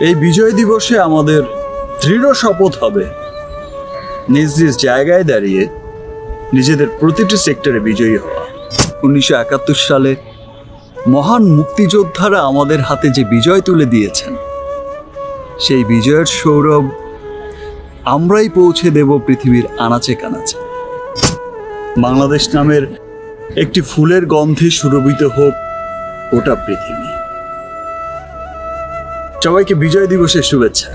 এই বিজয় দিবসে আমাদের দৃঢ় শপথ হবে। নিজ নিজ জায়গায় দাঁড়িয়ে নিজেদের প্রতিটি সেক্টরে বিজয়ী হওয়া। উনিশশো একাত্তর সালে মহান মুক্তিযোদ্ধারা আমাদের হাতে যে বিজয় তুলে দিয়েছেন, সেই বিজয়ের সৌরভ আমরাই পৌঁছে দেব পৃথিবীর আনাচে কানাচে। বাংলাদেশ নামের একটি ফুলের গন্ধে সুরভিত হোক গোটা পৃথিবী। সবাইকে বিজয় দিবসের শুভেচ্ছা।